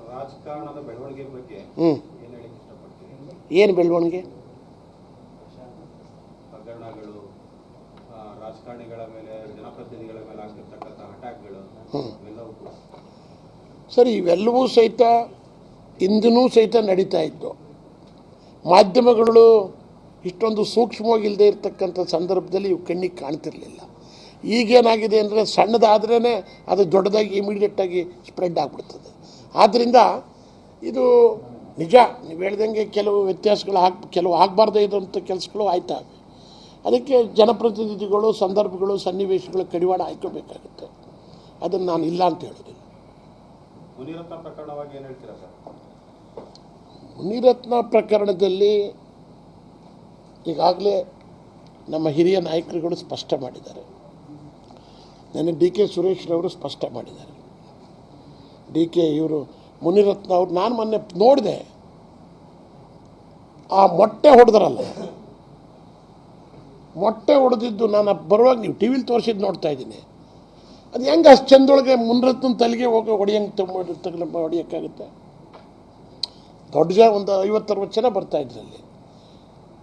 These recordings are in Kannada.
ರಾಜಕಾರಣದ ಬೆಳವಣಿಗೆ ಬಗ್ಗೆ ಏನು ಹೇಳಕ್ಕೆ ಇಷ್ಟಪಡ್ತೀನಿ ಏನು ಬೆಳವಣಿಗೆ? ಹಗರಣಗಳು ಆ, ರಾಜಕಾರಣಿಗಳ ಮೇಲೆ ಜನಪ್ರತಿನಿಧಿಗಳ ಮೇಲೆ ಆಗ್ತಿರ್ತಕ್ಕಂಥ ಅಟ್ಯಾಕ್ಗಳು ಇವೆಲ್ಲವೂ ಕೂಡ. ಸರಿ ಇವೆಲ್ಲವೂ ಸಹಿತ ಇಂದನೂ ಸಹಿತ ನಡೀತಾ ಇತ್ತು. ಮಾಧ್ಯಮಗಳು ಇಷ್ಟೊಂದು ಸೂಕ್ಷ್ಮವಾಗಿ ಇಲ್ಲದೆ ಇರತಕ್ಕಂಥ ಸಂದರ್ಭದಲ್ಲಿ ಇವು ಕಣ್ಣಿಗೆ ಕಾಣ್ತಿರಲಿಲ್ಲ. ಈಗೇನಾಗಿದೆ ಅಂದರೆ ಸಣ್ಣದಾದ್ರೇ ಅದು ದೊಡ್ಡದಾಗಿ ಇಮಿಡಿಯೇಟಾಗಿ ಸ್ಪ್ರೆಡ್ ಆಗಿಬಿಡ್ತದೆ. ಆದ್ದರಿಂದ ಇದು ನಿಜ. ನೀವು ಹೇಳ್ದಂಗೆ ಕೆಲವು ವ್ಯತ್ಯಾಸಗಳು ಆಗ ಕೆಲವು ಆಗಬಾರ್ದೇ ಇರೋಂಥ ಕೆಲಸಗಳು ಆಯ್ತಾ. ಅದಕ್ಕೆ ಜನಪ್ರತಿನಿಧಿಗಳು ಸಂದರ್ಭಗಳು ಸನ್ನಿವೇಶಗಳು ಕಡಿವಾಣ ಹಾಕೋಬೇಕಾಗುತ್ತೆ ಅದನ್ನು ನಾನು ಇಲ್ಲ ಅಂತ ಹೇಳೋದಿಲ್ಲ. ಮುನಿರತ್ನ ಪ್ರಕರಣವಾಗಿ ಏನು ಹೇಳ್ತೀರಾ ಸರ್? ಮುನಿರತ್ನ ಪ್ರಕರಣದಲ್ಲಿ ಈಗಾಗಲೇ ನಮ್ಮ ಹಿರಿಯ ನಾಯಕರುಗಳು ಸ್ಪಷ್ಟ ಮಾಡಿದ್ದಾರೆ. ನನ್ನ ಡಿ ಕೆ ಸುರೇಶ್ರವರು ಸ್ಪಷ್ಟ ಮಾಡಿದ್ದಾರೆ. ಡಿ ಕೆ ಇವರು ಮುನಿರತ್ನ ಅವ್ರು ನಾನು ಮೊನ್ನೆ ನೋಡಿದೆ. ಆ ಮೊಟ್ಟೆ ಹೊಡೆದ್ರಲ್ಲ. ಮೊಟ್ಟೆ ಹೊಡೆದಿದ್ದು ನಾನು ಬರುವಾಗ ನೀವು ಟಿ ವಿಲಿ ತೋರಿಸಿದ್ದು ನೋಡ್ತಾ ಇದ್ದೀನಿ. ಅದು ಹೆಂಗೆ ಅಷ್ಟು ಚಂದೊಳಗೆ ಮುನಿರತ್ನ ತಲೆಗೆ ಹೋಗಿ ಹೊಡಿಯಂಗೆ ತಗೊಂಡು ತಗಲ ಹೊಡಿಯೋಕ್ಕಾಗುತ್ತೆ? ದೊಡ್ಡ ಜನ ಒಂದು ಐವತ್ತರವತ್ತು ಜನ ಬರ್ತಾ ಇದ್ರು ಅಲ್ಲಿ.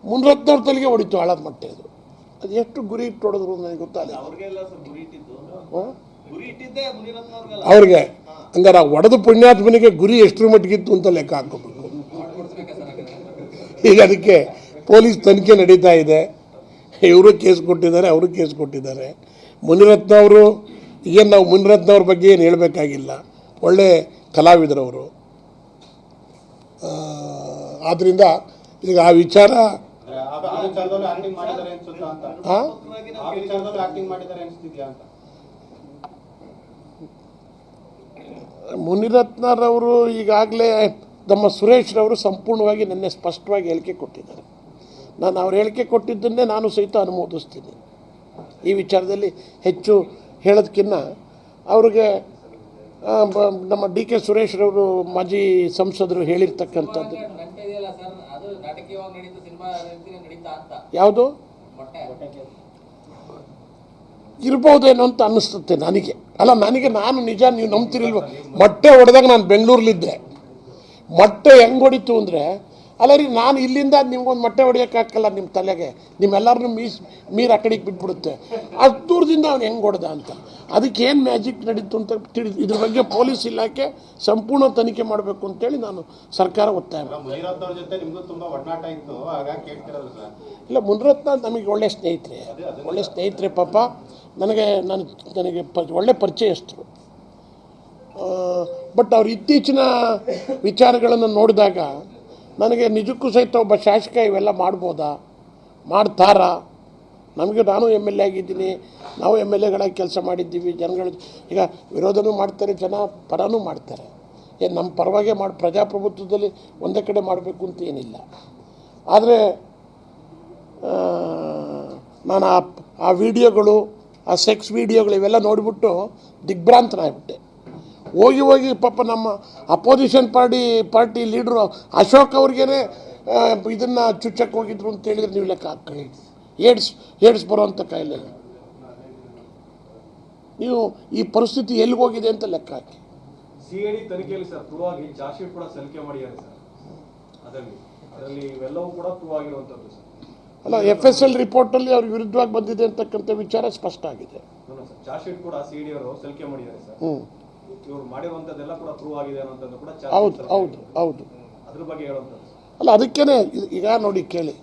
ಮುನಿರತ್ನವ್ರ ತಲೆಗೆ ಹೊಡಿತು ಆಳದ ಮೊಟ್ಟೆ ಅದು. ಅದು ಎಷ್ಟು ಗುರಿ ಇಟ್ಟು ಹೊಡೆದ್ರು ನನಗೆ ಗೊತ್ತಾಗಲಿಲ್ಲ. ಹಾಂ ಅವ್ರಿಗೆ ಹಂಗಾರೆ ಆ ಒಡೆದು ಪುಣ್ಯಾತ್ಮನಿಗೆ ಗುರಿ ಎಷ್ಟರ ಮಟ್ಟಿಗಿತ್ತು ಅಂತ ಲೆಕ್ಕ ಹಾಕೋಬೇಕು ಈಗ ಅದಕ್ಕೆ ಪೊಲೀಸ್ ತನಿಖೆ ನಡೀತಾ ಇದೆ. ಇವರು ಕೇಸ್ ಕೊಟ್ಟಿದ್ದಾರೆ ಅವರು ಕೇಸ್ ಕೊಟ್ಟಿದ್ದಾರೆ. ಮುನಿರತ್ನ ಅವರು ಏನು ನಾವು ಮುನಿರತ್ನ ಅವ್ರ ಬಗ್ಗೆ ಏನು ಹೇಳಬೇಕಾಗಿಲ್ಲ. ಒಳ್ಳೆ ಕಲಾವಿದರವರು ಆದ್ದರಿಂದ ಈಗ ಆ ವಿಚಾರ ಅಂದ್ರೆ ಆ- ಆ ವಿಚಾರದಲ್ಲಿ ಆಕ್ಟಿಂಗ್ ಮಾಡಿದ್ದಾರೆ ಅನ್ಸುತ್ತಾ ಅಂತ ಆ? ಆ ವಿಚಾರದಲ್ಲಿ ಆಕ್ಟಿಂಗ್ ಮಾಡಿದ್ದಾರೆ ಅನ್ಸ್ತಿದ್ಯಾ ಅಂತ ಮುನಿರತ್ನರವರು ಈಗಾಗಲೇ ನಮ್ಮ ಸುರೇಶ್ರವರು ಸಂಪೂರ್ಣವಾಗಿ ನಿನ್ನೆ ಸ್ಪಷ್ಟವಾಗಿ ಹೇಳಿಕೆ ಕೊಟ್ಟಿದ್ದಾರೆ. ನಾನು ಅವ್ರು ಹೇಳಿಕೆ ಕೊಟ್ಟಿದ್ದನ್ನೇ ನಾನು ಸಹಿತ ಅನುಮೋದಿಸ್ತೀನಿ. ಈ ವಿಚಾರದಲ್ಲಿ ಹೆಚ್ಚು ಹೇಳೋದಕ್ಕಿಂತ ಅವ್ರಿಗೆ ನಮ್ಮ ಡಿ ಕೆ ಸುರೇಶ್ರವರು ಮಾಜಿ ಸಂಸದರು ಹೇಳಿರ್ತಕ್ಕಂಥದ್ದು. ಗಂಟೆ ಇದೆಯಲ್ಲ ಸರ್ ಅದು ನಾಟಕೀಯವಾಗಿ ನಡೀತಾ ಸಿನಿಮಾ ರೀತಿನೇ ನಡೀತಾ ಅಂತ ಯಾವುದು ಮೊಟ್ಟೆ ಇರ್ಬೋದೇನೋ ಅಂತ ಅನ್ನಿಸ್ತುತ್ತೆ ನನಗೆ. ಅಲ್ಲ ನನಗೆ ನಾನು ನಿಜ ನೀವು ನಂಬ್ತಿರಲ್ವ? ಮೊಟ್ಟೆ ಹೊಡೆದಾಗ ನಾನು ಬೆಂಗಳೂರಲ್ಲಿದ್ದೆ ಮೊಟ್ಟೆ ಹೆಂಗೆ ಹೊಡಿತು ಅಂದರೆ ಅಲ್ಲ ರೀ ನಾನು ಇಲ್ಲಿಂದ ನಿಮ್ಗೊಂದು ಮೊಟ್ಟೆ ಹೊಡಿಯೋಕ್ಕಾಗಲ್ಲ ನಿಮ್ಮ ತಲೆಗೆ. ನಿಮ್ಮೆಲ್ಲರನ್ನೂ ಮೀಸ್ ಮೀರು ಆ ಕಡೆಗೆ ಬಿಟ್ಬಿಡುತ್ತೆ. ಅಷ್ಟು ದೂರದಿಂದ ಅವ್ನು ಹೆಂಗೆ ಹೊಡೆದ ಅಂತ. ಅದಕ್ಕೆ ಏನು ಮ್ಯಾಜಿಕ್ ನಡೀತು ಅಂತ ತಿಳಿದು ಇದ್ರ ಬಗ್ಗೆ ಪೊಲೀಸ್ ಇಲಾಖೆ ಸಂಪೂರ್ಣ ತನಿಖೆ ಮಾಡಬೇಕು ಅಂತೇಳಿ ನಾನು ಸರ್ಕಾರ ಒತ್ತಾಯ ಇಲ್ಲ ಮುನರತ್ನ ನಮಗೆ ಒಳ್ಳೆ ಸ್ನೇಹಿತರೆ. ಒಳ್ಳೆ ಸ್ನೇಹಿತರೆ ಪಾಪ. ನನಗೆ ನನ್ನ ನನಗೆ ಪ ಒಳ್ಳೆ ಪರಿಚಯಸ್ಥರು. ಬಟ್ ಅವ್ರ ಇತ್ತೀಚಿನ ವಿಚಾರಗಳನ್ನು ನೋಡಿದಾಗ ನನಗೆ ನಿಜಕ್ಕೂ ಸಹಿತ ಒಬ್ಬ ಶಾಸಕ ಇವೆಲ್ಲ ಮಾಡ್ಬೋದಾ? ಮಾಡ್ತಾರಾ? ನಮಗೆ ನಾನು ಎಂ ಎಲ್ ಎ ಆಗಿದ್ದೀನಿ, ನಾವು ಎಂ ಎಲ್ ಎಗಳಾಗಿ ಕೆಲಸ ಮಾಡಿದ್ದೀವಿ, ಜನಗಳು ಈಗ ವಿರೋಧನೂ ಮಾಡ್ತಾರೆ, ಜನ ಪರನೂ ಮಾಡ್ತಾರೆ. ಏನು ನಮ್ಮ ಪರವಾಗಿ ಮಾಡಿ, ಪ್ರಜಾಪ್ರಭುತ್ವದಲ್ಲಿ ಒಂದೇ ಕಡೆ ಮಾಡಬೇಕು ಅಂತ ಏನಿಲ್ಲ. ಆದರೆ ನಾನು ಆ ವಿಡಿಯೋಗಳು ಆ ಸೆಕ್ಸ್ ವಿಡಿಯೋಗಳು ಇವೆಲ್ಲ ನೋಡಿಬಿಟ್ಟು ದಿಗ್ಭ್ರಾಂತನಾಗ್ಬಿಟ್ಟೆ ಹೋಗಿ ಹೋಗಿ ಪಾಪ ನಮ್ಮ ಅಪೋಸಿಷನ್ ಪಾರ್ಟಿ ಪಾರ್ಟಿ ಲೀಡ್ರು ಅಶೋಕ್ ಅವ್ರಿಗೇನೆ ಇದನ್ನು ಚುಚ್ಚಕ್ಕೆ ಹೋಗಿದ್ರು ಅಂತ ಹೇಳಿದ್ರೆ ನೀವು ಲೆಕ್ಕ ಹಾಕ್ಕೊಳ್ಳಿ. ಏಡ್ಸ್ ಏಡ್ಸ್ ಬರುವಂಥ ಕಾಯಿಲೆ ನೀವು ಈ ಪರಿಸ್ಥಿತಿ ಎಲ್ಲಿಗೆ ಹೋಗಿದೆ ಅಂತ ಲೆಕ್ಕ ಹಾಕಿ. ತನಿಖೆಯಲ್ಲಿ ಸರ್ ಪ್ರೂವ್ ಆಗಿ ಚಾರ್ಜ್ ಕೂಡ ಸಲ್ಲಿಕೆ ಮಾಡಿದ್ದಾರೆ ಸರ್. ಅದರಲ್ಲಿ ಅದರಲ್ಲಿ ಇವೆಲ್ಲವೂ ಕೂಡ ಪ್ರೂವ್ ಆಗಿರುವಂತದ್ದು ಸರ್. ಅಲ್ಲ ಎಫ್ ಎಸ್ ಎಲ್ ರಿಪೋರ್ಟಲ್ಲಿ ಅವ್ರ ವಿರುದ್ಧವಾಗಿ ಬಂದಿದೆ ಅಂತಕ್ಕಂಥ ವಿಚಾರ ಸ್ಪಷ್ಟ ಆಗಿದೆ. ಹ್ಞೂ ಹೌದು ಹೌದು ಹೌದು. ಅಲ್ಲ ಅದಕ್ಕೇನೆ ಈಗ ನೋಡಿ ಕೇಳಿ.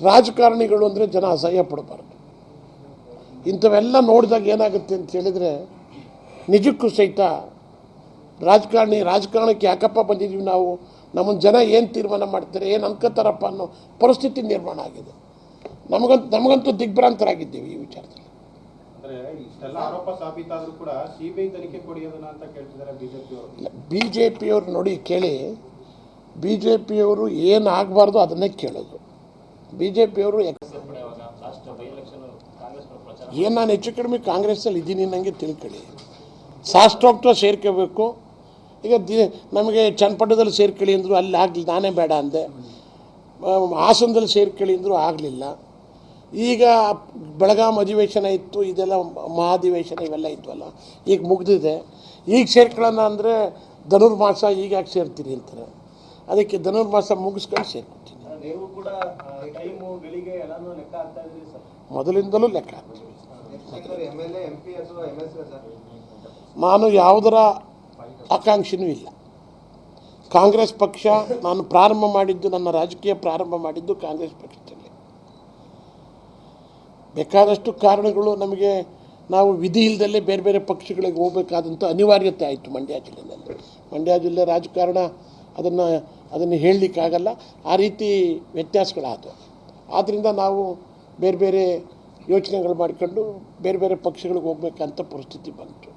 ರಾಜಕಾರಣಿಗಳು ಅಂದರೆ ಜನ ಅಸಹ್ಯ ಪಡಬಾರ್ದು. ಇಂಥವೆಲ್ಲ ನೋಡಿದಾಗ ಏನಾಗುತ್ತೆ ಅಂತ ಹೇಳಿದ್ರೆ ನಿಜಕ್ಕೂ ಸಹಿತ ರಾಜಕಾರಣಿ ರಾಜಕಾರಣಕ್ಕೆ ಯಾಕಪ್ಪ ಬಂದಿದ್ದೀವಿ ನಾವು? ನಮ್ಮನ್ನು ಜನ ಏನು ತೀರ್ಮಾನ ಮಾಡ್ತಾರೆ ಏನು ಅನ್ಕೋತಾರಪ್ಪ ಅನ್ನೋ ಪರಿಸ್ಥಿತಿ ನಿರ್ಮಾಣ ಆಗಿದೆ. ನಮಗಂತ ನಮಗಂತೂ ದಿಗ್ಭ್ರಾಂತರಾಗಿದ್ದೀವಿ ಈ ವಿಚಾರದಲ್ಲಿ. ಬಿ ಜೆ ಪಿಯವ್ರು ನೋಡಿ ಕೇಳಿ ಬಿ ಜೆ ಪಿಯವರು ಏನು ಆಗಬಾರ್ದು ಅದನ್ನೇ ಕೇಳೋದು. ಬಿ ಜೆ ಪಿಯವರು ಏನು ನಾನು ಹೆಚ್ಚು ಕಡಿಮೆ ಕಾಂಗ್ರೆಸ್ಸಲ್ಲಿ ಇದ್ದೀನಿ ನನಗೆ ತಿಳ್ಕೊಳ್ಳಿ. ಶಾಸ್ತ್ರೋಕ್ತ ಸೇರ್ಕೋಬೇಕು. ಈಗ ದಿ ನಮಗೆ ಚನ್ನಪಟ್ಟದಲ್ಲಿ ಸೇರ್ಕೊಳ್ಳಿ ಅಂದರು ಅಲ್ಲಿ ಆಗಲಿ ನಾನೇ ಬೇಡ ಅಂದೆ. ಹಾಸನದಲ್ಲಿ ಸೇರ್ಕೊಳ್ಳಿ ಅಂದರು ಆಗಲಿಲ್ಲ. ಈಗ ಬೆಳಗಾಂ ಅಧಿವೇಶನ ಇತ್ತು ಇದೆಲ್ಲ ಮಹಾಧಿವೇಶನ ಇವೆಲ್ಲ ಇದ್ವಲ್ಲ ಈಗ ಮುಗ್ದಿದೆ. ಈಗ ಸೇರ್ಕೊಳ್ಳೋಣ ಅಂದರೆ ಧನುರ್ಮಾಸ ಈಗ ಯಾಕೆ ಸೇರ್ತೀರಿ ಅಂತಾರೆ. ಅದಕ್ಕೆ ಧನುರ್ಮಾಸ ಮುಗಿಸ್ಕೊಂಡು ಸೇರ್ಕೊಳ್ತೀನಿ ಮೊದಲಿಂದಲೂ ಲೆಕ್ಕ ನಾನು ಯಾವುದರ ಆಕಾಂಕ್ಷೆನೂ ಇಲ್ಲ. ಕಾಂಗ್ರೆಸ್ ಪಕ್ಷ ನಾನು ಪ್ರಾರಂಭ ಮಾಡಿದ್ದು, ನನ್ನ ರಾಜಕೀಯ ಪ್ರಾರಂಭ ಮಾಡಿದ್ದು ಕಾಂಗ್ರೆಸ್ ಪಕ್ಷದಲ್ಲಿ. ಬೇಕಾದಷ್ಟು ಕಾರಣಗಳು ನಮಗೆ, ನಾವು ವಿಧಿ ಇಲ್ಲದಲ್ಲೇ ಬೇರೆ ಬೇರೆ ಪಕ್ಷಗಳಿಗೆ ಹೋಗಬೇಕಾದಂಥ ಅನಿವಾರ್ಯತೆ ಆಯಿತು ಮಂಡ್ಯ ಜಿಲ್ಲೆಯಲ್ಲಿ ಮಂಡ್ಯ ಜಿಲ್ಲೆ ರಾಜಕಾರಣ ಅದನ್ನು ಅದನ್ನು ಹೇಳಲಿಕ್ಕಾಗಲ್ಲ. ಆ ರೀತಿ ವ್ಯತ್ಯಾಸಗಳಾದವು ಆದ್ದರಿಂದ ನಾವು ಬೇರೆ ಬೇರೆ ಯೋಚನೆಗಳು ಮಾಡಿಕೊಂಡು ಬೇರೆ ಬೇರೆ ಪಕ್ಷಗಳಿಗೆ ಹೋಗಬೇಕಂತ ಪರಿಸ್ಥಿತಿ ಬಂತು.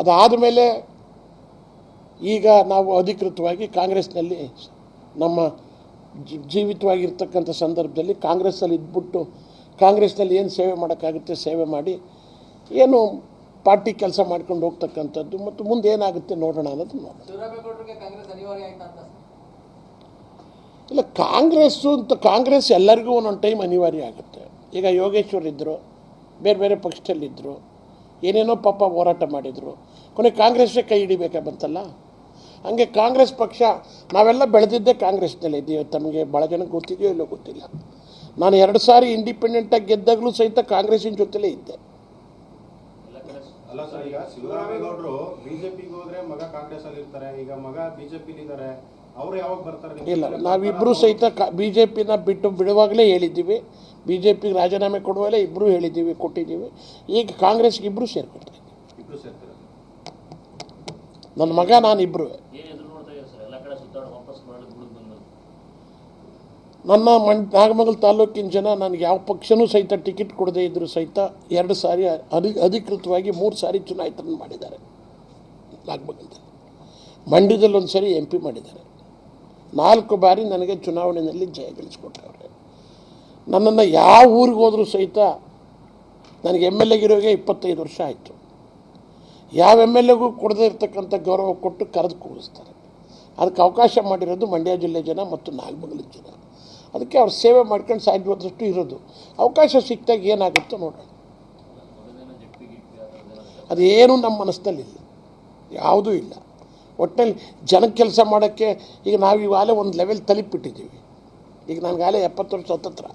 ಅದಾದ ಮೇಲೆ ಈಗ ನಾವು ಅಧಿಕೃತವಾಗಿ ಕಾಂಗ್ರೆಸ್ನಲ್ಲಿ ನಮ್ಮ ಜೀವಿತವಾಗಿರ್ತಕ್ಕಂಥ ಸಂದರ್ಭದಲ್ಲಿ ಕಾಂಗ್ರೆಸ್ಸಲ್ಲಿ ಇದ್ಬಿಟ್ಟು ಕಾಂಗ್ರೆಸ್ನಲ್ಲಿ ಏನು ಸೇವೆ ಮಾಡೋಕ್ಕಾಗುತ್ತೆ ಸೇವೆ ಮಾಡಿ ಏನು ಪಾರ್ಟಿ ಕೆಲಸ ಮಾಡ್ಕೊಂಡು ಹೋಗ್ತಕ್ಕಂಥದ್ದು ಮತ್ತು ಮುಂದೆ ಏನಾಗುತ್ತೆ ನೋಡೋಣ ಅನ್ನೋದು ಇಲ್ಲ ಕಾಂಗ್ರೆಸ್ಸು ಅಂತ ಕಾಂಗ್ರೆಸ್ ಎಲ್ಲರಿಗೂ ಒಂದೊಂದು ಟೈಮ್ ಅನಿವಾರ್ಯ ಆಗುತ್ತೆ. ಈಗ ಯೋಗೇಶ್ವರ್ ಇದ್ದರು ಬೇರೆ ಬೇರೆ ಪಕ್ಷದಲ್ಲಿದ್ದರು ಏನೇನೋ ಪಾಪ ಹೋರಾಟ ಮಾಡಿದರು. ಕೊನೆಗೆ ಕಾಂಗ್ರೆಸ್ಸೇ ಕೈ ಹಿಡಿಬೇಕಾ ಬಂತಲ್ಲ? ಹಂಗೆ ಕಾಂಗ್ರೆಸ್ ಪಕ್ಷ ನಾವೆಲ್ಲ ಬೆಳೆದಿದ್ದೇ ಕಾಂಗ್ರೆಸ್ನಲ್ಲಿ ಇದ್ದೀವಿ ತಮಗೆ ಭಾಳ ಜನಕ್ಕೆ ಗೊತ್ತಿದೆಯೋ ಇಲ್ಲೋ ಗೊತ್ತಿಲ್ಲ. ನಾನು ಎರಡು ಸಾರಿ ಇಂಡಿಪೆಂಡೆಂಟಾಗಿ ಗೆದ್ದಾಗಲೂ ಸಹಿತ ಕಾಂಗ್ರೆಸ್ಸಿನ ಜೊತೆಲೇ ಇದ್ದೆ. ಅಲ್ಲ ಸರ್ ಈಗ ಶಿವರಾಮೇಗೌಡರು ಬಿಜೆಪಿಗೆ ಹೋದ್ರೆ ಮಗ ಕಾಂಗ್ರೆಸ್ ಅಲ್ಲಿ ಇರ್ತಾರೆ ಈಗ ಮಗ ಬಿಜೆಪಿ ಇದ್ದಾರೆ ಅವ್ರು ಯಾವಾಗ ಬರ್ತಾರೆ ಇಲ್ಲ? ನಾವಿಬ್ಬರು ಸಹಿತ ಕಾ ಬಿ ಜೆ ಪಿನ ಬಿಟ್ಟು ಬಿಡುವಾಗಲೇ ಹೇಳಿದ್ದೀವಿ. ಬಿ ಜೆ ಪಿಗೆ ರಾಜೀನಾಮೆ ಕೊಡುವಾಗಲೇ ಇಬ್ಬರು ಹೇಳಿದ್ದೀವಿ ಕೊಟ್ಟಿದ್ದೀವಿ. ಈಗ ಕಾಂಗ್ರೆಸ್ಗೆ ಇಬ್ಬರು ಸೇರ್ಕೊಳ್ತಾ ಇದ್ದೀವಿ. ಇಬ್ಬರು ಸೇರ್ತಾರೆ ನನ್ನ ಮಗ ನಾನು ಇಬ್ಬರು ಏನು ಎದುರು ನೋಡ್ತಾ ಇದ್ದಾರೆ ಸರ್ ಎಲ್ಲ ಕಡೆ ಸುತ್ತಾಡಿ ವಾಪಸ್ ಮಾಡಿ ನಾನು ಬಂದು ನನ್ನ ಮಣ್ ನಾಗಮಂಗಲ ತಾಲೂಕಿನ ಜನ ನನಗೆ ಯಾವ ಪಕ್ಷನೂ ಸಹಿತ ಟಿಕೆಟ್ ಕೊಡದೇ ಇದ್ದರೂ ಸಹಿತ ಎರಡು ಸಾರಿ ಅಧಿ ಅಧಿಕೃತವಾಗಿ ಮೂರು ಸಾರಿ ಚುನಾಯಿತನ ಮಾಡಿದ್ದಾರೆ. ನಾಗಮಂಗಲದಲ್ಲಿ. ಮಂಡ್ಯದಲ್ಲಿ ಒಂದು ಸಾರಿ ಎಂ ಪಿ ಮಾಡಿದ್ದಾರೆ. ನಾಲ್ಕು ಬಾರಿ ನನಗೆ ಚುನಾವಣೆಯಲ್ಲಿ ಜಯ ಗಳಿಸ್ಕೊಟ್ಟವ್ರೆ. ನನ್ನನ್ನು ಯಾವ ಊರಿಗೆ ಹೋದರೂ ಸಹಿತ ನನಗೆ ಎಂ ಎಲ್ ಎಗಿರೋಗೆ ಇಪ್ಪತ್ತೈದು ವರ್ಷ ಆಯಿತು. ಯಾವ ಎಂ ಎಲ್ ಎಗೂ ಕೊಡದೇ ಇರತಕ್ಕಂಥ ಗೌರವ ಕೊಟ್ಟು ಕರೆದು ಕೂರಿಸ್ತಾರೆ. ಅದಕ್ಕೆ ಅವಕಾಶ ಮಾಡಿರೋದು ಮಂಡ್ಯ ಜಿಲ್ಲೆ ಜನ ಮತ್ತು ನಾಗಮಂಗಲದ ಜನ. ಅದಕ್ಕೆ ಅವ್ರು ಸೇವೆ ಮಾಡ್ಕೊಂಡು ಸಾಧ್ಯವಾದಷ್ಟು ಇರೋದು. ಅವಕಾಶ ಸಿಕ್ತಾಗ ಏನಾಗುತ್ತೋ ನೋಡೋಣ. ಅದೇನು ನಮ್ಮ ಮನಸ್ಸಿನಲ್ಲಿಲ್ಲ ಯಾವುದೂ ಇಲ್ಲ. ಒಟ್ಟಿನಲ್ಲಿ ಜನಕ್ಕೆ ಕೆಲಸ ಮಾಡೋಕ್ಕೆ ಈಗ ನಾವು ಇವಾಗಲೇ ಒಂದು ಲೆವೆಲ್ ತಲುಪಿಟ್ಟಿದ್ದೀವಿ. ಈಗ ನನಗಾಗಲೇ ಎಪ್ಪತ್ತು ವರ್ಷ ಸ್ವತಂತ್ರ.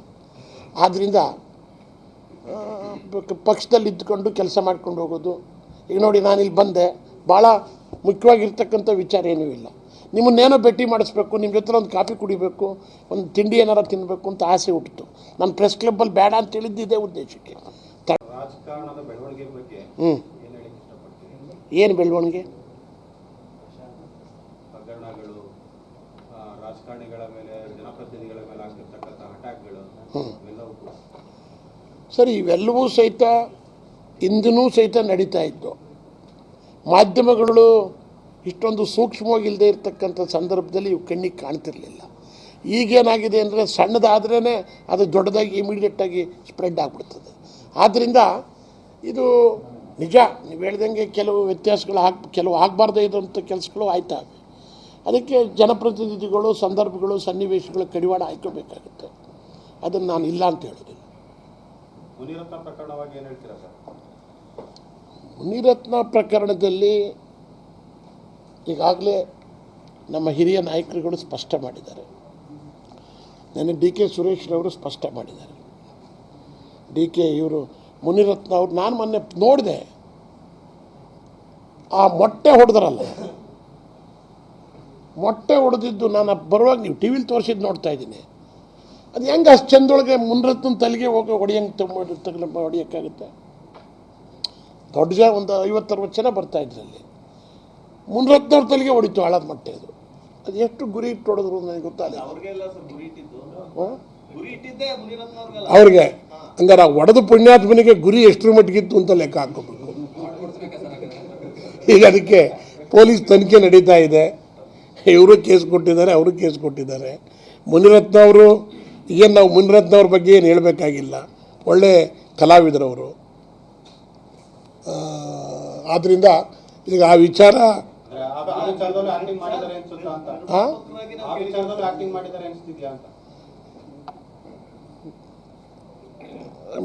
ಆದ್ದರಿಂದ ಪಕ್ಷದಲ್ಲಿ ಇದ್ದುಕೊಂಡು ಕೆಲಸ ಮಾಡ್ಕೊಂಡು ಹೋಗೋದು ಈಗ ನೋಡಿ ನಾನು ಇಲ್ಲಿ ಬಂದೆ. ಭಾಳ ಮುಖ್ಯವಾಗಿರ್ತಕ್ಕಂಥ ವಿಚಾರ ಏನೂ ಇಲ್ಲ. ನಿಮ್ಮನ್ನೇನೋ ಭೇಟಿ ಮಾಡಿಸ್ಬೇಕು ನಿಮ್ಮ ಜೊತೆ ಒಂದು ಕಾಫಿ ಕುಡಿಬೇಕು ಒಂದು ತಿಂಡಿ ಏನಾರ ತಿನ್ನಬೇಕು ಅಂತ ಆಸೆ ಹುಟ್ಟಿತು. ನಾನು ಪ್ರೆಸ್ ಕ್ಲಬ್ಬಲ್ಲಿ ಬೇಡ ಅಂತ ಹೇಳಿದ್ದು ಇದೇ ಉದ್ದೇಶಕ್ಕೆ ಹ್ಞೂ ಏನ್ ಬೆಳವಣಿಗೆ? ಸರಿ ಇವೆಲ್ಲವೂ ಸಹಿತ ಇಂದಿನೂ ಸಹಿತ ನಡೀತಾ ಇತ್ತು ಮಾಧ್ಯಮಗಳು ಇಷ್ಟೊಂದು ಸೂಕ್ಷ್ಮವಾಗಿಲ್ಲದೆ ಇರತಕ್ಕಂಥ ಸಂದರ್ಭದಲ್ಲಿ ಇವು ಕಣ್ಣಿಗೆ ಕಾಣ್ತಿರಲಿಲ್ಲ. ಈಗೇನಾಗಿದೆ ಅಂದರೆ ಸಣ್ಣದಾದ್ರೇ ಅದು ದೊಡ್ಡದಾಗಿ ಇಮಿಡಿಯೇಟಾಗಿ ಸ್ಪ್ರೆಡ್ ಆಗಿಬಿಡ್ತದೆ. ಆದ್ದರಿಂದ ಇದು ನಿಜ, ನೀವು ಹೇಳ್ದಂಗೆ ಕೆಲವು ವ್ಯತ್ಯಾಸಗಳು ಆಗ್ ಕೆಲವು ಆಗಬಾರ್ದೇ ಇದ್ದಂಥ ಕೆಲಸಗಳು ಆಯ್ತಾ ಅದಕ್ಕೆ ಜನಪ್ರತಿನಿಧಿಗಳು, ಸಂದರ್ಭಗಳು, ಸನ್ನಿವೇಶಗಳು ಕಡಿವಾಣ ಹಾಕೋಬೇಕಾಗುತ್ತೆ ಅದನ್ನು ನಾನು ಇಲ್ಲ ಅಂತ ಹೇಳೋದಿಲ್ಲ. ಮುನಿರತ್ನ ಪ್ರಕರಣದಲ್ಲಿ ಈಗಾಗಲೇ ನಮ್ಮ ಹಿರಿಯ ನಾಯಕರುಗಳು ಸ್ಪಷ್ಟ ಮಾಡಿದ್ದಾರೆ. ನನ್ನ ಡಿ ಕೆ ಸುರೇಶ್ರವರು ಸ್ಪಷ್ಟ ಮಾಡಿದ್ದಾರೆ. ಡಿ ಕೆ ಇವರು ಮುನಿರತ್ನ ಅವ್ರು ನಾನು ಮೊನ್ನೆ ನೋಡಿದೆ. ಆ ಮೊಟ್ಟೆ ಹೊಡೆದ್ರಲ್ಲ. ಮೊಟ್ಟೆ ಹೊಡೆದಿದ್ದು ನಾನು ಬರುವಾಗ ನೀವು ಟಿ ವಿಲಿ ತೋರಿಸಿದ್ದು ನೋಡ್ತಾ ಇದ್ದೀನಿ. ಅದು ಹೆಂಗೆ ಅಷ್ಟು ಚಂದೊಳಗೆ ಮುನಿರತ್ನ ತಲೆಗೆ ಹೋಗಿ ಹೊಡಿಯಂಗೆ ತಗೊಂಡು ತಗಲ ಹೊಡಿಯೋಕ್ಕಾಗುತ್ತೆ ದೊಡ್ಡ ಜನ ಒಂದು ಐವತ್ತರವತ್ತು ಜನ ಬರ್ತಾ ಇದ್ರಲ್ಲಿ ಮುನ್ನೂರ ತಲೆಗೆ ಹೊಡಿತು ಹಳದ ಮಟ್ಟೆ ಅದು. ಅದು ಎಷ್ಟು ಗುರಿ ಇಟ್ಟು ಹೊಡೆದ್ರು ನನಗೆ ಗೊತ್ತಾಗಲಿಲ್ಲ. ಅವ್ರಿಗೆ ಹಂಗಾರೆ ಒಡೆದು ಪುಣ್ಯಾತ್ಮನಿಗೆ ಗುರಿ ಎಷ್ಟರ ಮಟ್ಟಿಗಿತ್ತು ಅಂತ ಲೆಕ್ಕ ಹಾಕೋಬೇಕು ಈಗ ಅದಕ್ಕೆ ಪೊಲೀಸ್ ತನಿಖೆ ನಡೀತಾ ಇದೆ. ಇವರು ಕೇಸ್ ಕೊಟ್ಟಿದ್ದಾರೆ ಅವರು ಕೇಸ್ ಕೊಟ್ಟಿದ್ದಾರೆ. ಮುನಿರತ್ನ ಅವರು ಏನು ನಾವು ಮುನಿರತ್ನ ಅವ್ರ ಬಗ್ಗೆ ಏನು ಹೇಳಬೇಕಾಗಿಲ್ಲ. ಒಳ್ಳೆ ಕಲಾವಿದರವರು. ಆದ್ದರಿಂದ ಈಗ ಆ ವಿಚಾರ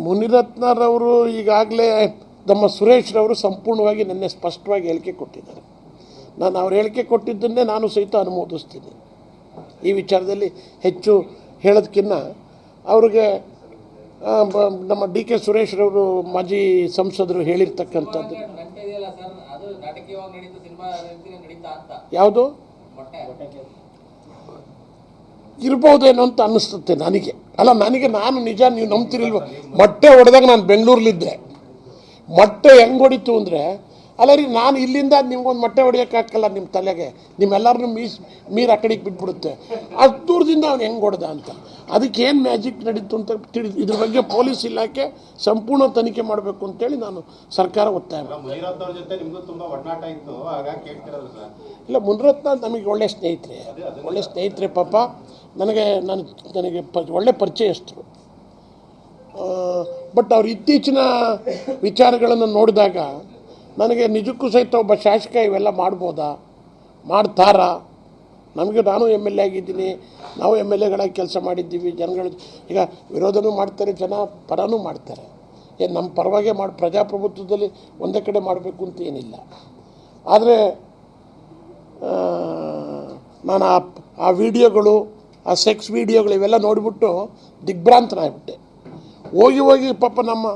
ಮುನಿರತ್ನರವರು ಈಗಾಗಲೇ ನಮ್ಮ ಸುರೇಶ್ರವರು ಸಂಪೂರ್ಣವಾಗಿ ನಿನ್ನೆ ಸ್ಪಷ್ಟವಾಗಿ ಹೇಳಿಕೆ ಕೊಟ್ಟಿದ್ದಾರೆ. ನಾನು ಅವ್ರು ಹೇಳಿಕೆ ಕೊಟ್ಟಿದ್ದನ್ನೇ ನಾನು ಸಹಿತ ಅನುಮೋದಿಸ್ತೀನಿ. ಈ ವಿಚಾರದಲ್ಲಿ ಹೆಚ್ಚು ಹೇಳೋದಕ್ಕಿಂತ ಅವ್ರಿಗೆ ನಮ್ಮ ಡಿ ಕೆ ಸುರೇಶ್ರವರು ಮಾಜಿ ಸಂಸದರು ಹೇಳಿರ್ತಕ್ಕಂಥದ್ದು. ಯಾವುದು? ಇರ್ಬೋದೇನೋ ಅಂತ ಅನ್ನಿಸ್ತತ್ತೆ ನನಗೆ. ಅಲ್ಲ, ನನಗೆ ನಾನು ನಿಜ, ನೀವು ನಂಬ್ತಿರಲ್ವ? ಮೊಟ್ಟೆ ಹೊಡೆದಾಗ ನಾನು ಬೆಂಗಳೂರಲ್ಲಿದ್ದೆ. ಮೊಟ್ಟೆ ಹೆಂಗೆ ಹೊಡಿತು ಅಂದರೆ ಅಲ್ಲ ರೀ ನಾನು ಇಲ್ಲಿಂದ ನಿಮ್ಗೊಂದು ಮೊಟ್ಟೆ ಹೊಡಿಯೋಕ್ಕಾಗಲ್ಲ ನಿಮ್ಮ ತಲೆಗೆ. ನಿಮ್ಮೆಲ್ಲರನ್ನೂ ಮೀಸ್ ಮೀರು ಆ ಕಡೆಗೆ ಬಿಟ್ಬಿಡುತ್ತೆ. ಅಷ್ಟು ದೂರದಿಂದ ಅವ್ನು ಹೆಂಗೆ ಹೊಡೆದ ಅಂತ. ಅದಕ್ಕೆ ಏನು ಮ್ಯಾಜಿಕ್ ನಡೀತು ಅಂತ ತಿಳಿ ಇದ್ರ ಬಗ್ಗೆ ಪೊಲೀಸ್ ಇಲಾಖೆ ಸಂಪೂರ್ಣ ತನಿಖೆ ಮಾಡಬೇಕು ಅಂತೇಳಿ ನಾನು ಸರ್ಕಾರ ಒತ್ತಾಯ ಇಲ್ಲ ಮುನರತ್ನ ನಮಗೆ ಒಳ್ಳೆ ಸ್ನೇಹಿತರೆ. ಒಳ್ಳೆ ಸ್ನೇಹಿತರೆ ಪಾಪ. ನನಗೆ ನಾನು ನನಗೆ ಪ ಒಳ್ಳೆ ಪರಿಚಯಸ್ಥರು. ಬಟ್ ಅವ್ರ ಇತ್ತೀಚಿನ ವಿಚಾರಗಳನ್ನು ನೋಡಿದಾಗ ನನಗೆ ನಿಜಕ್ಕೂ ಸಹಿತ ಒಬ್ಬ ಶಾಸಕ ಇವೆಲ್ಲ ಮಾಡ್ಬೋದಾ? ಮಾಡ್ತಾರಾ? ನಮಗೆ ನಾನು ಎಂ ಎಲ್ ಎ ಆಗಿದ್ದೀನಿ. ನಾವು ಎಂ ಎಲ್ ಎಗಳಾಗಿ ಕೆಲಸ ಮಾಡಿದ್ದೀವಿ. ಜನಗಳು ಈಗ ವಿರೋಧನೂ ಮಾಡ್ತಾರೆ, ಜನ ಪರನೂ ಮಾಡ್ತಾರೆ. ಏನು ನಮ್ಮ ಪರವಾಗಿ ಮಾಡಿ, ಪ್ರಜಾಪ್ರಭುತ್ವದಲ್ಲಿ ಒಂದೇ ಕಡೆ ಮಾಡಬೇಕು ಅಂತ ಏನಿಲ್ಲ. ಆದರೆ ನಾನು ಆ ಆ ವಿಡಿಯೋಗಳು, ಆ ಸೆಕ್ಸ್ ವಿಡಿಯೋಗಳು ಇವೆಲ್ಲ ನೋಡಿಬಿಟ್ಟು ದಿಗ್ಭ್ರಾಂತನಾಗ್ಬಿಟ್ಟೆ. ಹೋಗಿ ಹೋಗಿ ಪಾಪ ನಮ್ಮ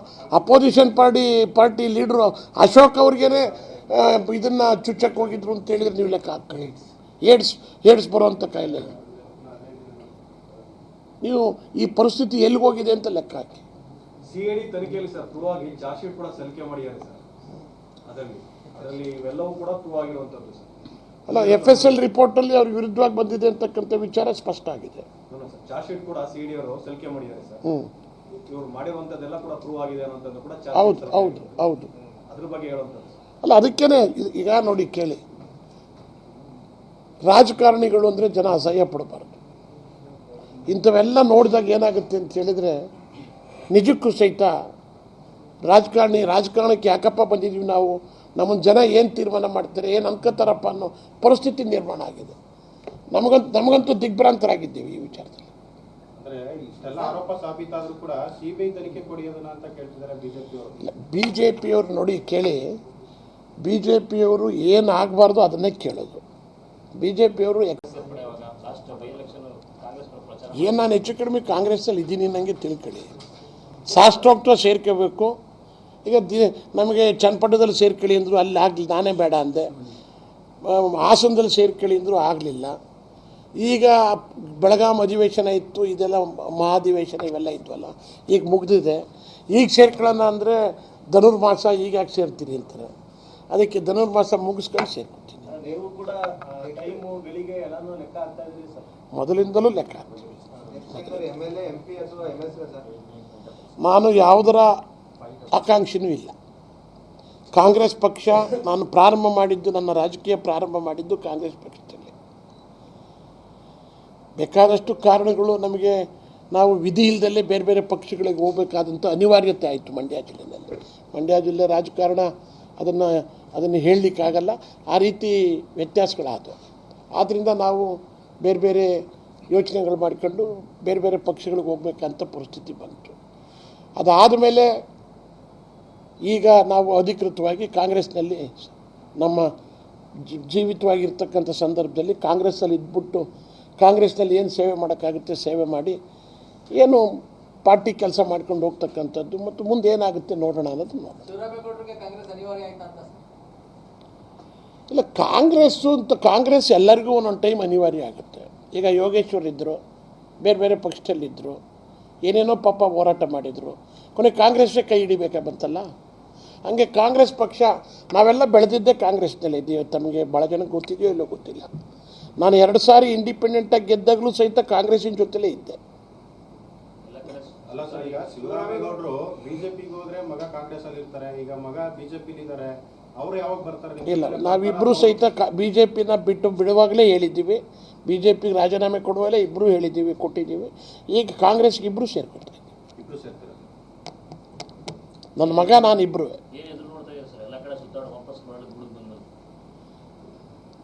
ಅಪೋಸಿಷನ್ ಪಾರ್ಟಿ ಪಾರ್ಟಿ ಲೀಡ್ರು ಅಶೋಕ್ ಅವ್ರಿಗೇನೆ ಇದನ್ನು ಚುಚ್ಚಕ್ಕೆ ಹೋಗಿದ್ರು ಅಂತ ಹೇಳಿದ್ರೆ ನೀವು ಲೆಕ್ಕ ಹಾಕ್ಕೊಳ್ಳಿ. ಏಡ್ಸ್ ಏಡ್ಸ್ ಬರುವಂಥ ಕಾಯಿಲೆ ನೀವು ಈ ಪರಿಸ್ಥಿತಿ ಎಲ್ಲಿಗೆ ಹೋಗಿದೆ ಅಂತ ಲೆಕ್ಕ ಹಾಕಿ. ಸಿಐಡಿ ತನಿಖೆಯಲ್ಲಿ ಸರ್ ಪ್ರೂವ್ ಆಗಿ ಚಾರ್ಜ್ ಶೀಟ್ ಕೂಡ ಸಲ್ಲಿಕೆ ಮಾಡಿದ್ದಾರೆ ಸರ್. ಅದರಲ್ಲಿ ಅದರಲ್ಲಿ ಇವೆಲ್ಲವೂ ಕೂಡ ಪ್ರೂವ್ ಆಗಿರುವಂತದ್ದು ಸರ್. ಅಲ್ಲ ಎಫ್ ಎಸ್ ಎಲ್ ರಿಪೋರ್ಟಲ್ಲಿ ಅವ್ರ ವಿರುದ್ಧವಾಗಿ ಬಂದಿದೆ ಅಂತಕ್ಕಂಥ ವಿಚಾರ ಸ್ಪಷ್ಟ ಆಗಿದೆ. ಚಾರ್ಜ್ ಶೀಟ್ ಕೂಡ ಸಿಐಡಿ ಅವರು ಸಲ್ಲಿಕೆ ಮಾಡಿದ್ದಾರೆ ಸರ್. ಹ್ಞೂ ಇವ್ರು ಕೂಡ ಪ್ರೂವ್ ಆಗಿದೆ ಅನ್ನೋಂಥದ್ದು ಕೂಡ ಹೌದು ಹೌದು ಹೌದು. ಅದ್ರ ಬಗ್ಗೆ ಹೇಳುವಂಥದ್ದು. ಅಲ್ಲ ಅದಕ್ಕೇನೆ ಈಗ ನೋಡಿ ಕೇಳಿ. ರಾಜಕಾರಣಿಗಳು ಅಂದರೆ ಜನ ಅಸಹ್ಯ ಪಡಬಾರ್ದು. ಇಂಥವೆಲ್ಲ ನೋಡಿದಾಗ ಏನಾಗುತ್ತೆ ಅಂತ ಹೇಳಿದರೆ ನಿಜಕ್ಕೂ ಸಹಿತ ರಾಜಕಾರಣಿ ರಾಜಕಾರಣಕ್ಕೆ ಯಾಕಪ್ಪ ಬಂದಿದ್ದೀವಿ ನಾವು? ನಮ್ಮನ್ನು ಜನ ಏನು ತೀರ್ಮಾನ ಮಾಡ್ತಾರೆ ಏನು ಅನ್ಕೋತಾರಪ್ಪ ಅನ್ನೋ ಪರಿಸ್ಥಿತಿ ನಿರ್ಮಾಣ ಆಗಿದೆ. ನಮಗಂತ ನಮಗಂತೂ ದಿಗ್ಭ್ರಾಂತರಾಗಿದ್ದೀವಿ ಈ ವಿಚಾರದಲ್ಲಿ. ಇಷ್ಟೆಲ್ಲ ಆರೋಪ ಸಾಬೀತಾದ್ರೂ ಕೂಡ ಸಿಬಿಐ ತನಿಖೆ ಕೊಡಿ ಅಂತ ಕೇಳ್ತಿದ್ದಾರೆ ಬಿಜೆಪಿ ಅವರು. ಇಲ್ಲ ಬಿ ಜೆ ಪಿಯವರು ನೋಡಿ ಕೇಳಿ ಬಿ ಜೆ ಏನು ಆಗಬಾರ್ದು ಅದನ್ನೇ ಕೇಳೋದು. ಬಿ ಜೆ ಪಿಯವರು ಏನು ನಾನು ಹೆಚ್ಚು ಕಡಿಮೆ ಕಾಂಗ್ರೆಸ್ಸಲ್ಲಿ ಇದ್ದೀನಿ ನನಗೆ ತಿಳ್ಕೊಳ್ಳಿ. ಸಾಷ್ಟೋಕ್ತ ಸೇರ್ಕೋಬೇಕು. ಈಗ ದಿ ನಮಗೆ ಚನ್ನಪಟ್ಟಣದಲ್ಲಿ ಸೇರ್ಕೊಳ್ಳಿ ಅಂದರು ಅಲ್ಲಿ ಆಗಲಿ, ನಾನೇ ಬೇಡ ಅಂದೆ. ಹಾಸನದಲ್ಲಿ ಸೇರ್ಕೊಳ್ಳಿ ಅಂದರು ಆಗಲಿಲ್ಲ. ಈಗ ಬೆಳಗಾಂ ಅಧಿವೇಶನ ಇತ್ತು ಇದೆಲ್ಲ ಮಹಾಧಿವೇಶನ ಇವೆಲ್ಲ ಇದ್ವಲ್ಲ ಈಗ ಮುಗ್ದಿದೆ. ಈಗ ಸೇರ್ಕೊಳ್ಳೋಣ ಅಂದರೆ ಧನುರ್ಮಾಸ ಈಗ ಯಾಕೆ ಸೇರ್ತೀನಿ ಅಂತಾರೆ. ಅದಕ್ಕೆ ಧನುರ್ಮಾಸ ಮುಗಿಸ್ಕೊಂಡು ಸೇರ್ಕೊತೀನಿ. ನೀವು ಕೂಡ ಟೈಮು ಗಳಿಗೆ ಎಲ್ಲಾನು ಲೆಕ್ಕ ಆಗ್ತಾ ಸರ್? ಮೊದಲಿಂದಲೂ ಲೆಕ್ಕ ಹಾಕ್ತೀವಿ. ನಾನು ಯಾವುದರ ಆಕಾಂಕ್ಷೆನೂ ಇಲ್ಲ. ಕಾಂಗ್ರೆಸ್ ಪಕ್ಷ ನಾನು ಪ್ರಾರಂಭ ಮಾಡಿದ್ದು ನನ್ನ ರಾಜಕೀಯ ಪ್ರಾರಂಭ ಮಾಡಿದ್ದು ಕಾಂಗ್ರೆಸ್ ಪಕ್ಷದಲ್ಲಿ ಬೇಕಾದಷ್ಟು ಕಾರಣಗಳು ನಮಗೆ ನಾವು ವಿಧಿ ಇಲ್ಲದಲ್ಲೇ ಬೇರೆ ಬೇರೆ ಪಕ್ಷಗಳಿಗೆ ಹೋಗಬೇಕಾದಂಥ ಅನಿವಾರ್ಯತೆ ಆಯಿತು ಮಂಡ್ಯ ಜಿಲ್ಲೆಯಲ್ಲಿ. ಮಂಡ್ಯ ಜಿಲ್ಲೆ ರಾಜಕಾರಣ ಅದನ್ನು ಅದನ್ನು ಹೇಳಲಿಕ್ಕಾಗಲ್ಲ. ಆ ರೀತಿ ವ್ಯತ್ಯಾಸಗಳಾದವು. ಆದ್ದರಿಂದ ನಾವು ಬೇರೆ ಬೇರೆ ಯೋಚನೆಗಳು ಮಾಡಿಕೊಂಡು ಬೇರೆ ಬೇರೆ ಪಕ್ಷಗಳಿಗೆ ಹೋಗ್ಬೇಕಂತ ಪರಿಸ್ಥಿತಿ ಬಂತು. ಅದಾದ ಮೇಲೆ ಈಗ ನಾವು ಅಧಿಕೃತವಾಗಿ ಕಾಂಗ್ರೆಸ್ನಲ್ಲಿ ನಮ್ಮ ಜೀವಿತವಾಗಿರ್ತಕ್ಕಂಥ ಸಂದರ್ಭದಲ್ಲಿ ಕಾಂಗ್ರೆಸ್ಸಲ್ಲಿ ಇದ್ಬಿಟ್ಟು ಕಾಂಗ್ರೆಸ್ನಲ್ಲಿ ಏನು ಸೇವೆ ಮಾಡೋಕ್ಕಾಗುತ್ತೆ ಸೇವೆ ಮಾಡಿ ಏನು ಪಾರ್ಟಿ ಕೆಲಸ ಮಾಡ್ಕೊಂಡು ಹೋಗ್ತಕ್ಕಂಥದ್ದು ಮತ್ತು ಮುಂದೆ ಏನಾಗುತ್ತೆ ನೋಡೋಣ ಅನ್ನೋದು ಇಲ್ಲ ಕಾಂಗ್ರೆಸ್ಸು ಅಂತ ಕಾಂಗ್ರೆಸ್ ಎಲ್ಲರಿಗೂ ಒಂದೊಂದು ಟೈಮ್ ಅನಿವಾರ್ಯ ಆಗುತ್ತೆ. ಈಗ ಯೋಗೇಶ್ವರ್ ಇದ್ದರು ಬೇರೆ ಬೇರೆ ಪಕ್ಷದಲ್ಲಿದ್ದರು ಏನೇನೋ ಪಾಪ ಹೋರಾಟ ಮಾಡಿದರು ಕೊನೆ ಕಾಂಗ್ರೆಸ್ಸೇ ಕೈ ಹಿಡಿಬೇಕಾ ಬಂತಲ್ಲ? ಹಂಗೆ ಕಾಂಗ್ರೆಸ್ ಪಕ್ಷ ನಾವೆಲ್ಲ ಬೆಳೆದಿದ್ದೇ ಕಾಂಗ್ರೆಸ್ನಲ್ಲಿ ಇದೆಯೋ ತಮಗೆ ಭಾಳ ಜನಕ್ಕೆ ಗೊತ್ತಿದೆಯೋ ಇಲ್ಲೋ ಗೊತ್ತಿಲ್ಲ. ನಾನು ಎರಡು ಸಾರಿ ಇಂಡಿಪೆಂಡೆಂಟಾಗಿ ಗೆದ್ದಾಗಲೂ ಸಹಿತ ಕಾಂಗ್ರೆಸ್ಸಿನ ಜೊತೆಲೇ ಇದ್ದೆ. ಅಲ್ಲ ಸರ್ ಈಗ ಶಿವರಾಮೇಗೌಡರು ಬಿಜೆಪಿಗೆ ಹೋದ್ರೆ ಮಗ ಕಾಂಗ್ರೆಸ್ ಅಲ್ಲಿ ಇರ್ತಾರೆ ಈಗ ಮಗ ಬಿಜೆಪಿಲಿ ಇದ್ದಾರೆ ಅವ್ರು ಯಾವಾಗ ಬರ್ತಾರೆ ಇಲ್ಲ ನಾವಿಬ್ಬರು ಸಹಿತ ಕಾ ಬಿ ಜೆ ಪಿನ ಬಿಟ್ಟು ಬಿಡುವಾಗಲೇ ಹೇಳಿದ್ದೀವಿ. ಬಿ ಜೆ ಪಿಗೆ ರಾಜೀನಾಮೆ ಕೊಡುವಾಗಲೇ ಇಬ್ಬರು ಹೇಳಿದ್ದೀವಿ ಕೊಟ್ಟಿದ್ದೀವಿ. ಈಗ ಕಾಂಗ್ರೆಸ್ಗೆ ಇಬ್ಬರು ಸೇರ್ಕೊಳ್ತಾ ಇದ್ದೀವಿ. ನನ್ನ ಮಗ ನಾನು ಇಬ್ಬರು ಏನು ಎದುರು ನೋಡ್ತಾ ಇದ್ದಾರೆ ಸರ್ ಎಲ್ಲ ಕಡೆ ಸುತ್ತಾಡಿ ವಾಪಸ್ ಮರಳಿ ಗುಡಿಗೆ ಬಂದ್ಮೇಲೆ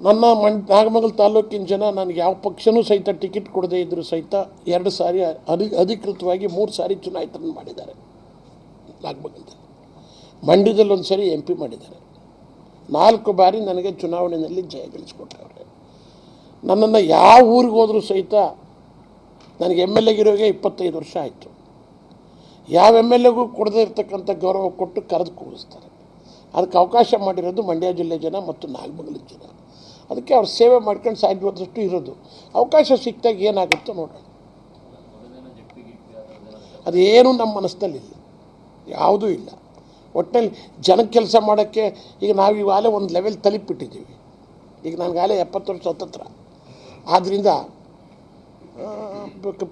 ನನ್ನ ಮಣ್ ನಾಗಮಂಗಲ ತಾಲೂಕಿನ ಜನ ನನಗೆ ಯಾವ ಪಕ್ಷನೂ ಸಹಿತ ಟಿಕೆಟ್ ಕೊಡದೇ ಇದ್ದರೂ ಸಹಿತ ಎರಡು ಸಾರಿ ಅಧಿ, ಅಧಿಕೃತವಾಗಿ ಮೂರು ಸಾರಿ ಚುನಾಯಿತನ ಮಾಡಿದ್ದಾರೆ. ನಾಗಮಂಗಲದಲ್ಲಿ. ಮಂಡ್ಯದಲ್ಲಿ ಒಂದು ಸಾರಿ ಎಂ ಪಿ ಮಾಡಿದ್ದಾರೆ. ನಾಲ್ಕು ಬಾರಿ ನನಗೆ ಚುನಾವಣೆಯಲ್ಲಿ ಜಯ ಗಳಿಸ್ಕೊಟ್ಟವ್ರೆ. ನನ್ನನ್ನು ಯಾವ ಊರಿಗೆ ಹೋದರೂ ಸಹಿತ ನನಗೆ ಎಂ ಎಲ್ ಎಗಿರೋಗೆ ಇಪ್ಪತ್ತೈದು ವರ್ಷ ಆಯಿತು. ಯಾವ ಎಂ ಎಲ್ ಎಗೂ ಕೊಡದೇ ಇರತಕ್ಕಂಥ ಗೌರವ ಕೊಟ್ಟು ಕರೆದು ಕೂರಿಸ್ತಾರೆ ಅದಕ್ಕೆ ಅವಕಾಶ ಮಾಡಿರೋದು ಮಂಡ್ಯ ಜಿಲ್ಲೆ ಜನ ಮತ್ತು ನಾಗಮಂಗಲ ಜನ. ಅದಕ್ಕೆ ಅವ್ರು ಸೇವೆ ಮಾಡ್ಕೊಂಡು ಸಾಧ್ಯವಾದಷ್ಟು ಇರೋದು. ಅವಕಾಶ ಸಿಕ್ತಾಗ ಏನಾಗುತ್ತೋ ನೋಡೋಣ ಅದೇನು ನಮ್ಮ ಮನಸ್ಸಿನಲ್ಲಿಲ್ಲ ಯಾವುದೂ ಇಲ್ಲ. ಒಟ್ಟಿನಲ್ಲಿ ಜನಕ್ಕೆ ಕೆಲಸ ಮಾಡೋಕ್ಕೆ ಈಗ ನಾವು ಇವಾಗಲೇ ಒಂದು ಲೆವೆಲ್ ತಲುಪಿಟ್ಟಿದ್ದೀವಿ ಈಗ ನನಗಾಗಲೇ ಎಪ್ಪತ್ತು ವರ್ಷ ಸ್ವತಂತ್ರ ಆದ್ದರಿಂದ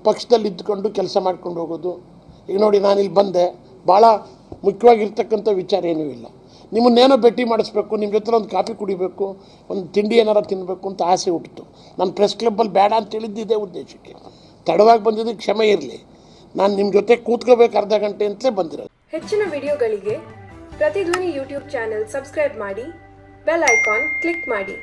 ಪಕ್ಷದಲ್ಲಿ ಇದ್ದುಕೊಂಡು ಕೆಲಸ ಮಾಡ್ಕೊಂಡು ಹೋಗೋದು. ಈಗ ನೋಡಿ ನಾನು ಇಲ್ಲಿ ಬಂದೆ. ಭಾಳ ಮುಖ್ಯವಾಗಿರ್ತಕ್ಕಂಥ ವಿಚಾರ ಏನೂ ಇಲ್ಲ. ನಿಮ್ಮನ್ನೇನೋ ಭೇಟಿ ಮಾಡಿಸ್ಬೇಕು ನಿಮ್ಮ ಜೊತೆ ಒಂದು ಕಾಫಿ ಕುಡಿಬೇಕು, ಒಂದು ತಿಂಡಿ ಏನಾರ ತಿನ್ನಬೇಕು ಅಂತ ಆಸೆ ಹುಟ್ಟಿತು. ನಾನು ಪ್ರೆಸ್ ಕ್ಲಬ್ಬಲ್ಲಿ ಬೇಡ ಅಂತ ಹೇಳಿದ್ದು ಇದೇ ಉದ್ದೇಶಕ್ಕೆ. ತಡವಾಗಿ ಬಂದಿದ್ದಕ್ಕೆ ಕ್ಷಮೆ ಇರಲಿ. ನಾನು ನಿಮ್ಮ ಜೊತೆ ಕೂತ್ಕೋಬೇಕು ಅರ್ಧ ಗಂಟೆ ಅಂತಲೇ ಬಂದಿರೋದು. ಹೆಚ್ಚಿನ ವಿಡಿಯೋಗಳಿಗೆ ಪ್ರತಿಧ್ವನಿ ಯೂಟ್ಯೂಬ್ ಚಾನೆಲ್ ಸಬ್ಸ್ಕ್ರೈಬ್ ಮಾಡಿ, ಬೆಲ್ ಐಕಾನ್ ಕ್ಲಿಕ್ ಮಾಡಿ.